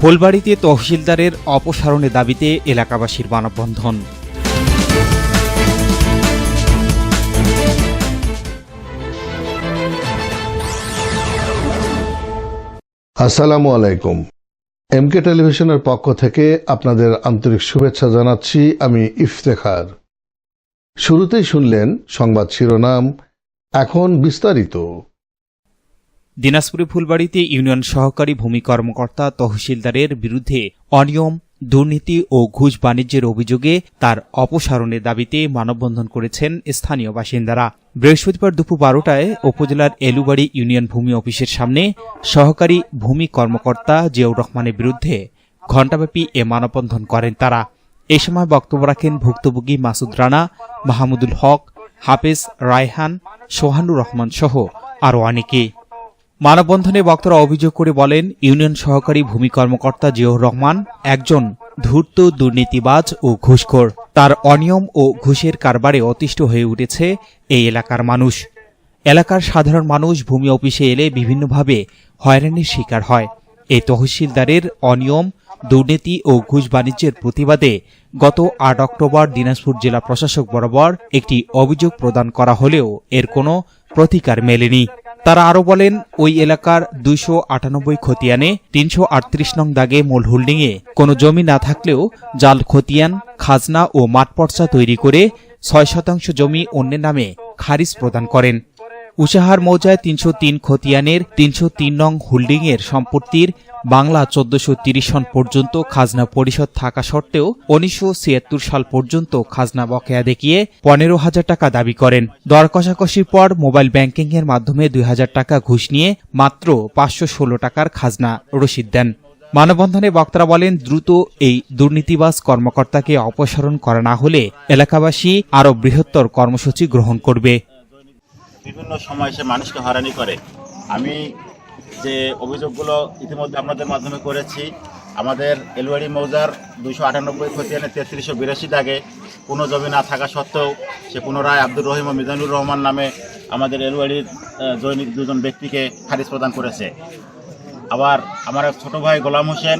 ফুলবাড়িতে তহসিলদারের অপসারণের দাবিতে এলাকাবাসীর মানববন্ধন। আসসালামু আলাইকুম। এমকে টেলিভিশনের পক্ষ থেকে আপনাদের আন্তরিক শুভেচ্ছা জানাচ্ছি আমি ইফতেখার। শুরুতেই শুনলেন সংবাদ শিরোনাম, এখন বিস্তারিত। দিনাজপুরে ফুলবাড়িতে ইউনিয়ন সহকারী ভূমি কর্মকর্তা তহসিলদারের বিরুদ্ধে অনিয়ম, দুর্নীতি ও ঘুষ বাণিজ্যের অভিযোগে তার অপসারণের দাবিতে মানববন্ধন করেছেন স্থানীয় বাসিন্দারা। বৃহস্পতিবার দুপুর বারোটায় উপজেলার এলুবাড়ি ইউনিয়ন ভূমি অফিসের সামনে সহকারী ভূমি কর্মকর্তা জিয়াউর রহমানের বিরুদ্ধে ঘণ্টাব্যাপী এ মানববন্ধন করেন তারা। এ সময় বক্তব্য রাখেন ভুক্তভোগী মাসুদ রানা, মাহমুদুল হক, হাফেজ রায়হান, সোহানুর রহমান সহ আরও অনেকে। মানববন্ধনে বক্তারা অভিযোগ করে বলেন, ইউনিয়ন সহকারী ভূমি কর্মকর্তা জিয়াউর রহমান একজন ধূর্ত, দুর্নীতিবাজ ও ঘুষখোর। তার অনিয়ম ও ঘুষের কারবারে অতিষ্ঠ হয়ে উঠেছে এই এলাকার মানুষ। এলাকার সাধারণ মানুষ ভূমি অফিসে এলে বিভিন্নভাবে হয়রানির শিকার হয়। এই তহসিলদারের অনিয়ম, দুর্নীতি ও ঘুষ বাণিজ্যের প্রতিবাদে গত আট অক্টোবর দিনাজপুর জেলা প্রশাসক বরাবর একটি অভিযোগ প্রদান করা হলেও এর কোনো প্রতিকার মেলেনি। তারা আরও বলেন, ওই এলাকার দুইশো আটানব্বই খতিয়ানে তিনশো আটত্রিশ নং দাগে মূল হোল্ডিংয়ে কোনো জমি না থাকলেও জাল খতিয়ান, খাজনা ও মাঠ পর্চা তৈরি করে ছয় শতাংশ জমি অন্যের নামে খারিজ প্রদান করেন। উশাহার মৌজায় তিনশো তিন খতিয়ানের, তিনশো তিন নং হোল্ডিংয়ের সম্পত্তির, বাংলা চোদ্দশো তিরিশ সন পর্যন্ত খাজনা পরিষদ থাকা সত্ত্বেও উনিশশো ছিয়াত্তর সাল পর্যন্ত খাজনা বকেয়া দেখিয়ে পনেরো হাজার টাকা দাবি করেন। দর কষাকষির পর মোবাইল ব্যাংকিং এর মাধ্যমে দুই হাজার টাকা ঘুষ নিয়ে মাত্র পাঁচশো ষোলো টাকার খাজনা রসিদ দেন। মানববন্ধনে বক্তারা বলেন, দ্রুত এই দুর্নীতিবাজ কর্মকর্তাকে অপসারণ করা না হলে এলাকাবাসী আরও বৃহত্তর কর্মসূচি গ্রহণ করবে। বিভিন্ন সময় সে মানুষকে হয়রানি করে। আমি যে অভিযোগগুলো ইতিমধ্যে আপনাদের মাধ্যমে করেছি, আমাদের এলওয়ারি মৌজার দুশো আটানব্বই খতিয়ানে তেত্রিশশো বিরাশি দাগে কোনো জমি না থাকা সত্ত্বেও সে পুনরায় আব্দুর রহিম ও মিজানুর রহমান নামে আমাদের এলওয়ারির জৈনিক দুজন ব্যক্তিকে খারিজ প্রদান করেছে। আবার আমার এক ছোটো ভাই গোলাম হোসেন,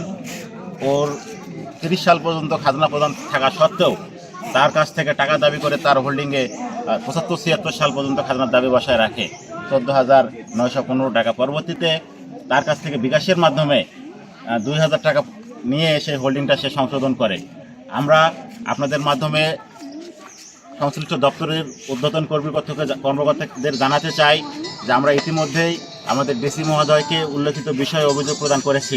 ওর তিরিশ সাল পর্যন্ত খাজনা প্রদান থাকা সত্ত্বেও তার কাছ থেকে টাকা দাবি করে তার হোল্ডিংয়ে পঁচাত্তর, ছিয়াত্তর সাল পর্যন্ত খাজনার দাবি বসায় রাখে। চোদ্দ হাজার নয়শো পনেরো টাকা। পরবর্তীতে তার কাছ থেকে বিকাশের মাধ্যমে দুই হাজার টাকা নিয়ে এসে হোল্ডিংটা সে সংশোধন করে। আমরা আপনাদের মাধ্যমে সংশ্লিষ্ট দপ্তরের উদ্বোধন কর্মকর্তাকে কর্মকর্তাদের জানাতে চাই যে আমরা ইতিমধ্যেই আমাদের ডিসি মহোদয়কে উল্লেখিত বিষয়ে অভিযোগ প্রদান করেছি।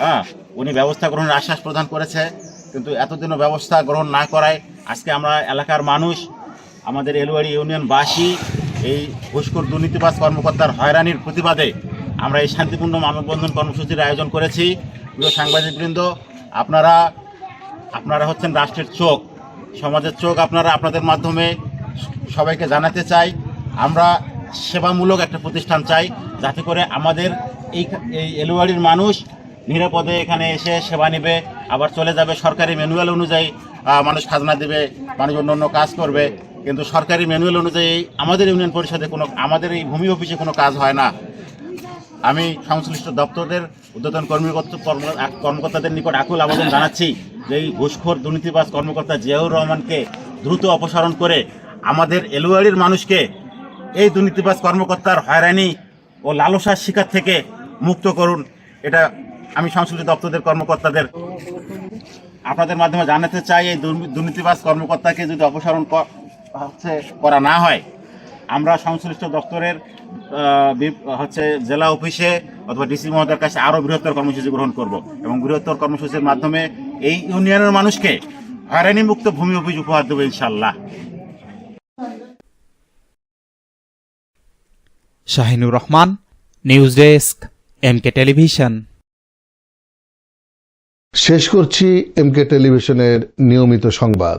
হ্যাঁ উনি ব্যবস্থা গ্রহণের আশ্বাস প্রদান করেছে, কিন্তু এতদিনও ব্যবস্থা গ্রহণ না করায় আজকে আমরা এলাকার মানুষ আমাদের এলুয়ারি ইউনিয়নবাসী এই ঘুষখোর দুর্নীতিবাজ কর্মকর্তার হয়রানির প্রতিবাদে আমরা এই শান্তিপূর্ণ মানববন্ধন কর্মসূচির আয়োজন করেছি। প্রিয় সাংবাদিকবৃন্দ, আপনারা আপনারা হচ্ছেন রাষ্ট্রের চোখ, সমাজের চোখ। আপনারা আপনাদের মাধ্যমে সবাইকে জানাতে চাই, আমরা সেবামূলক একটা প্রতিষ্ঠান চাই, যাতে করে আমাদের এই এই এলুয়াড়ির মানুষ নিরাপদে এখানে এসে সেবা নেবে, আবার চলে যাবে সরকারি ম্যানুয়াল অনুযায়ী মানুষ খাজনা দেবে, মানুষ অন্য অন্য কাজ করবে। কিন্তু সরকারি ম্যানুয়াল অনুযায়ী আমাদের ইউনিয়ন পরিষদে কোনো, আমাদের এই ভূমি অফিসে কোনো কাজ হয় না। আমি সংশ্লিষ্ট দপ্তরের উদ্বোধন কর্মকর্তা কর্মকর্তাদের নিকট আকুল আবেদন জানাচ্ছি যে এই ঘুষখোর, দুর্নীতিবাজ কর্মকর্তা জিয়াউর রহমানকে দ্রুত অপসারণ করে আমাদের এলুয়াড়ির মানুষকে এই দুর্নীতিবাজ কর্মকর্তার হয়রানি ও লালসার শিকার থেকে মুক্ত করুন। এটা আমি সংশ্লিষ্ট দপ্তরের কর্মকর্তাদের আপনাদের মাধ্যমে জানাতে চাই, এই দুর্নী- দুর্নীতিবাজ কর্মকর্তাকে যদি অপসারণ হচ্ছে করা না হয় আমরা সংশ্লিষ্ট দপ্তরের হচ্ছে জেলা অফিসে অথবা ডিসি মহোদয়ের কাছে আরও বৃহত্তর কর্মসূচি গ্রহণ করব এবং বৃহত্তর কর্মসূচির মাধ্যমে এই ইউনিয়নের মানুষকে হয়রানি মুক্ত ভূমি অফিস উপহার দেবো ইনশাল্লাহ Shahinur Rahman news desk MK television. শেষ করছি এমকে টেলিভিশনের নিয়মিত সংবাদ।